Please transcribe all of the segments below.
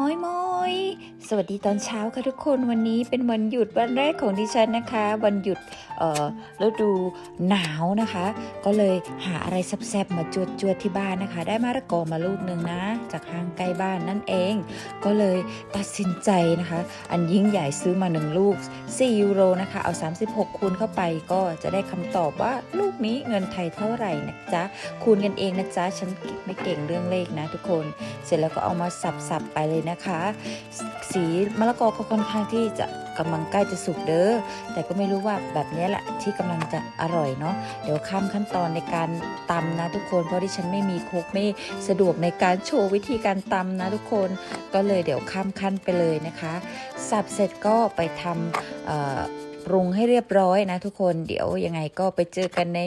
มอยมอยสวัสดีตอนเช้าค่ะทุกคนวันนี้เป็นวันหยุดวันแรกของดิฉันนะคะ วันหยุดเอ่อฤดูหนาวนะคะ ก็เลยหาอะไรแซ่บๆมาจวดจวดๆที่บ้านนะคะ ได้มะละกอมาลูกหนึ่งนะ จากห้างใกล้บ้านนั่นเอง ก็เลยตัดสินใจนะคะ อันยิ่งใหญ่ซื้อมาหนึ่งลูก4ยูโรนะคะ เอา 36 คูณเข้าไปก็จะได้คำตอบว่าลูกนี้เงินไทยเท่าไหร่นะจ๊ะคูณกันเองนะจ๊ะฉันไม่เก่งเรื่องเลขนะทุกคน เสร็จแล้วก็เอามาสับๆไปเลยนะคะ สีมะละกอก็ค่อนข้างที่จะกำลังใกล้จะสุกเด้อแต่ก็ไม่รู้ว่าแบบนี้แหละที่กำลังจะอร่อยเนาะเดี๋ยวข้ามขั้นตอนในการตำนะทุกคนเพราะที่ฉันไม่มีโครกไม่สะดวกในการโชว์วิธีการตำนะทุกคนก็เลยเดี๋ยวข้ามขั้นไปเลยนะคะสับเสร็จก็ไปทำปรุงให้เรียบร้อยนะทุกคนเดี๋ยวยังไงก็ไปเจอกันใน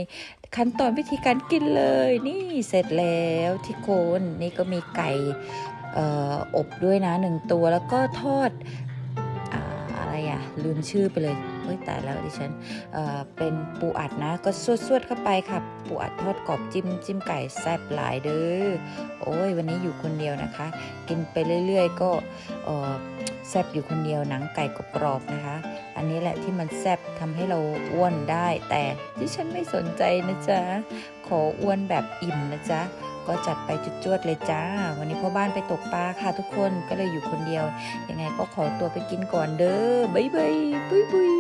ขั้นตอนวิธีการกินเลย นี่เสร็จแล้วที่โคนนี่ก็มีไก่ อบด้วยนะหนึ่งตัวแล้วก็ทอดอ่าอะไรอะลืมชื่อไปเลยเฮ้ยตายแล้วดิฉันเเป็นปูอัดนะ ก็สวดๆเข้าไปค่ะ ปูอัดทอดกรอบจิ้มจิ้มไก่แซ่บหลายเด้อโอ้ยวันนี้อยู่คนเดียวนะคะ กินไปเรื่อยๆ ก็แซ่บอยู่คนเดียวหนังไก่กรอบๆนะคะ อันนี้แหละที่มันแซ่บทำให้เราอ้วนได้ แต่ที่ฉันไม่สนใจนะจ๊ะขออ้วนแบบอิ่มนะจ๊ะ ก็จัดไปจุดๆเลยจ้า วันนี้พ่อบ้านไปตกปลาค่ะทุกคนก็เลยอยู่คนเดียว ยังไงก็ขอตัวไปกินก่อนเด้อบ๊ายบายบ๊ายบาย